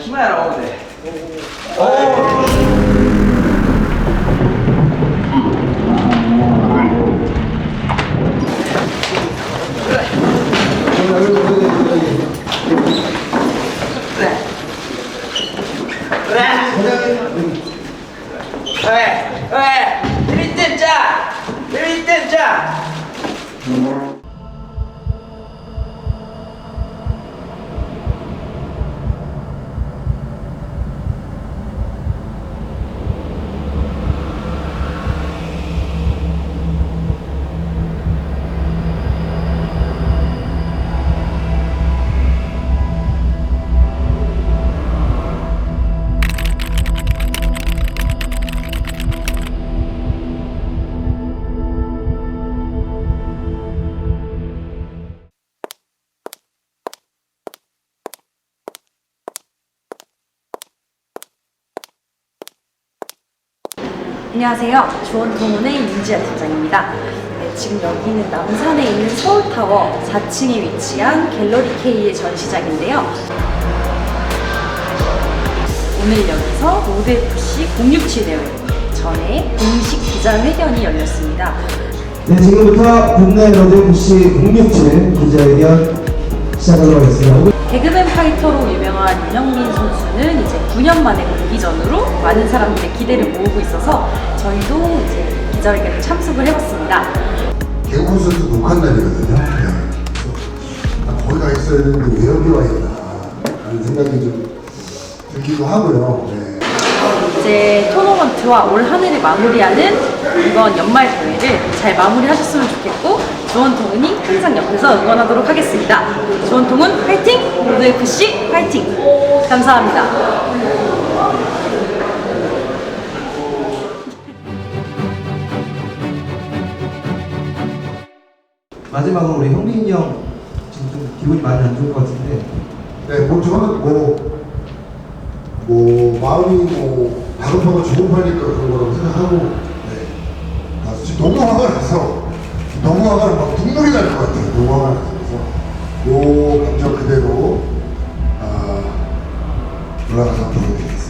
해가지고. 아, 히마야라 먹어도 돼. 왜? 왜? 일등 안녕하세요. 주원 동문의 윤지아 팀장입니다. 네, 지금 여기는 남산에 있는 서울타워 4층에 위치한 갤러리 K의 전시장인데요. 오늘 여기서 로드FC 067 대회 전에 공식 기자회견이 열렸습니다. 네, 지금부터 국내 로드 FC 067 기자회견 시작하도록 하겠습니다. 개그맨 파이터로 유명한 윤영민 선수는 이제 9년 만에 공기전으로 많은 사람들의 기대를 모으고 있어서 저희도 이제 기자회견에 참석을 해봤습니다. 개구 선수 녹한 날이거든요. 네. 아, 거기 가 있어야 되는데 왜 여기 와 있나 하는 생각이 좀 들기도 하고요. 네. 이제 토너먼트와 올 한 해를 마무리하는 이번 연말 대회를 잘 마무리하셨으면 좋겠고 주원통은이 항상 옆에서 응원하도록 하겠습니다. 주원통은 화이팅! 로드FC 화이팅! 감사합니다. 마지막으로 우리 형민이 형 지금 좀 기분이 많이 안 좋을 것 같은데 네, 뭐 저는 뭐, 뭐 마음이 뭐 다급하고 조급하니까 그런 거라고 생각하고 네. 아, 지금 너무 화가 나서 나서 막 눈물이 날 것 같아요. 그래서 요 감정 그대로 아, 올라가서 보여드리겠습니다.